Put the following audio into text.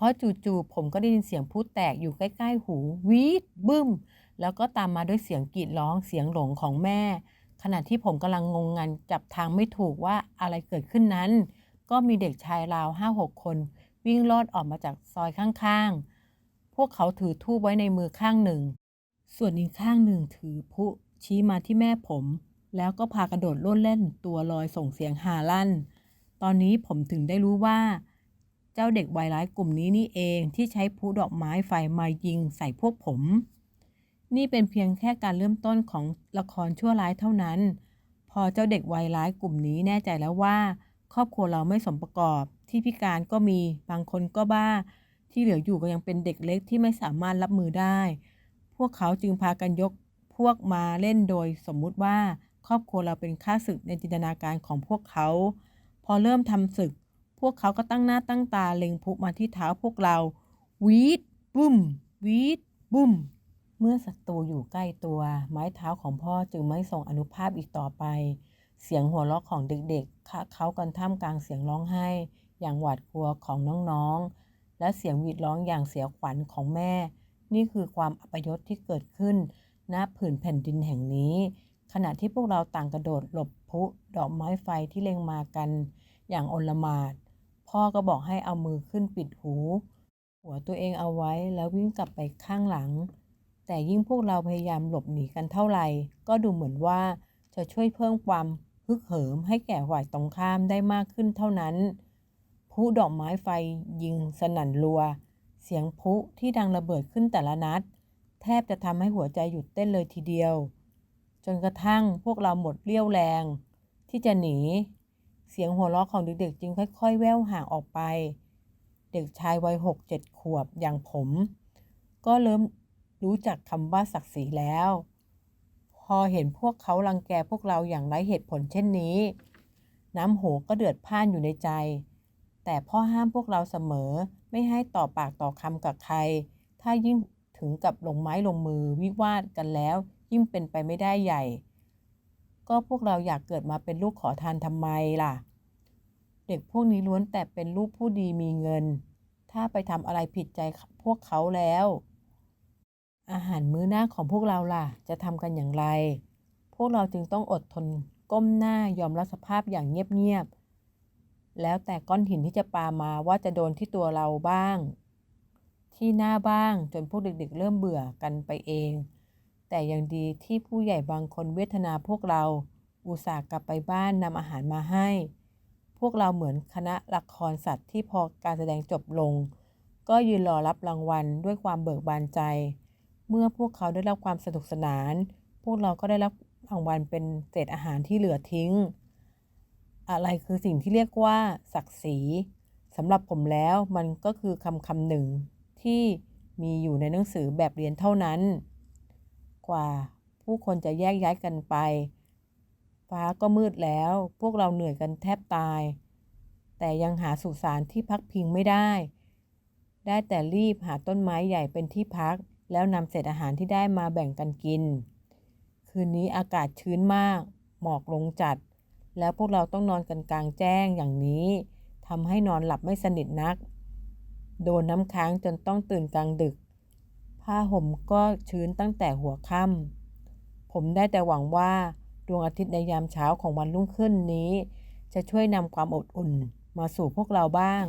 ราะจู่ๆผมก็ได้ยินเสียงพูดแตกอยู่ใกล้ๆหูวีดบึ้ม แล้วก็ตามมาด้วยเสียงกรีดร้องเสียงหลงของแม่ ขณะที่ผมกำลังงงงันจับทางไม่ถูกว่าอะไรเกิดขึ้นนั้น ก็มีเด็กชายราวห้าหกคน วิ่งลอดออกมาจากซอยข้างๆ พวกเขาถือทูบไว้ในมือข้างหนึ่ง ส่วนอีกข้างหนึ่งถือพุชี้มาที่แม่ผม แล้วก็พากระโดดโลดเล่นตัวลอยส่งเสียงฮาลั่น ตอนนี้ผมถึงได้รู้ว่า จ้าเด็กวัยร้ายกลุ่มนี้นี่เองที่ใช้พลุดอกไม้ไฟมายิงใส่พวกผม นี่เป็นเพียงแค่การเริ่มต้นของละครชั่วร้ายเท่านั้น พอเจ้าเด็กวัยร้ายกลุ่มนี้แน่ใจแล้วว่า ครอบครัวเราไม่สมประกอบ ที่พิการก็มีบางคนก็บ้า ที่เหลืออยู่ก็ยังเป็นเด็กเล็กที่ไม่สามารถรับมือได้ พวกเขาจึงพากันยกพวกมาเล่นโดยสมมุติว่า ครอบครัวเราเป็นข้าศึกในจินตนาการของพวกเขา พอเริ่มทำศึก พวกเขาก็ตั้งหน้าตั้งตาเล็งพลุมาที่เท้าพวกเรา วีดบุ้ม วีดบุ้ม เมื่อศัตรูอยู่ใกล้ตัว ไม้เท้าของพ่อจึงไม่ส่งอนุภาพอีกต่อไป เสียงหัวเราะของเด็กๆคะเขากันท่ามกลางเสียงร้องไห้ อย่างหวาดกลัวของน้องๆ และเสียงหวีดร้องอย่างเสียขวัญของแม่ นี่คือความอัปยศที่เกิดขึ้นณผืนแผ่นดินแห่งนี้ ขณะที่พวกเราต่างกระโดดหลบพลุดอกไม้ไฟที่เล็งมากันอย่างโอลมาน พ่อก็บอกให้เอามือขึ้นปิดหู หัวตัวเองเอาไว้แล้ววิ่งกลับไปข้างหลัง แต่ยิ่งพวกเราพยายามหลบหนีกันเท่าไหร่ ก็ดูเหมือนว่าจะช่วยเพิ่มความฮึกเหิมให้แก่ฝ่ายตรงข้ามได้มากขึ้นเท่านั้นพลุดอกไม้ไฟยิงสนั่นรัว เสียงพุที่ดังระเบิดขึ้นแต่ละนัด แทบจะทำให้หัวใจหยุดเต้นเลยทีเดียว จนกระทั่งพวกเราหมดเรี่ยวแรง ที่จะหนี เสียงหัวเราะของเด็กๆ จึงค่อย ๆ แว่วห่างออกไป เด็กชายวัยหกเจ็ดขวบอย่างผม ก็เริ่มรู้จักคำว่าศักดิ์ศรีแล้ว พอเห็นพวกเขารังแกพวกเราอย่างไร้เหตุผลเช่นนี้ น้ำโหก็เดือดพ่านอยู่ในใจ แต่พ่อห้ามพวกเราเสมอไม่ให้ต่อปากต่อคำกับใคร ถ้ายิ่งถึงกับลงไม้ลงมือวิวาทกันแล้ว ยิ่งเป็นไปไม่ได้ใหญ่ ก็พวกเราอยากเกิดมาเป็นลูกขอทานทำไมล่ะ เด็กพวกนี้ล้วนแต่เป็นลูกผู้ดีมีเงิน ถ้าไปทำอะไรผิดใจพวกเขาแล้ว อาหารมื้อหน้าของพวกเราล่ะ จะทำกันอย่างไร พวกเราจึงต้องอดทนก้มหน้ายอมรับสภาพอย่างเงียบๆ แล้วแต่ก้อนหินที่จะปามาว่าจะโดนที่ตัวเราบ้าง ที่หน้าบ้างจนพวกเด็กๆเริ่มเบื่อกันไปเอง แต่ยังดีที่ผู้ใหญ่บางคนเวทนาพวกเรา อุตส่าห์กลับไปบ้านนำอาหารมาให้ พวกเราเหมือนคณะละครสัตว์ที่พอการแสดงจบลง ก็ยืนรอรับรางวัลด้วยความเบิกบานใจ เมื่อพวกเขาได้รับความสนุกสนาน พวกเราก็ได้รับรางวัลเป็นเศษอาหารที่เหลือทิ้ง อะไรคือสิ่งที่เรียกว่า ศักดิ์ศรีสำหรับผมแล้วมันก็คือคำคำหนึ่งที่มีอยู่ในหนังสือแบบเรียนเท่านั้น กว่า ผู้คนจะแยกย้ายกันไป ฟ้าก็มืดแล้ว พวกเราเหนื่อยกันแทบตาย แต่ยังหาสุสานที่พักพิงไม่ได้ ได้แต่รีบหาต้นไม้ใหญ่เป็นที่พัก แล้วนำเศษอาหารที่ได้มาแบ่งกันกิน คืนนี้อากาศชื้นมาก หมอกลงจัด แล้วพวกเราต้องนอนกันกลางแจ้งอย่างนี้ทำให้นอนหลับไม่สนิทนัก โดนน้ำค้างจนต้องตื่นกลางดึก ผ้าห่มก็ชื้นตั้งแต่หัวค่ำผมได้แต่หวังว่าดวงอาทิตย์ในยามเช้าของวันรุ่งขึ้นนี้ จะช่วยนำความอบอุ่นมาสู่พวกเราบ้าง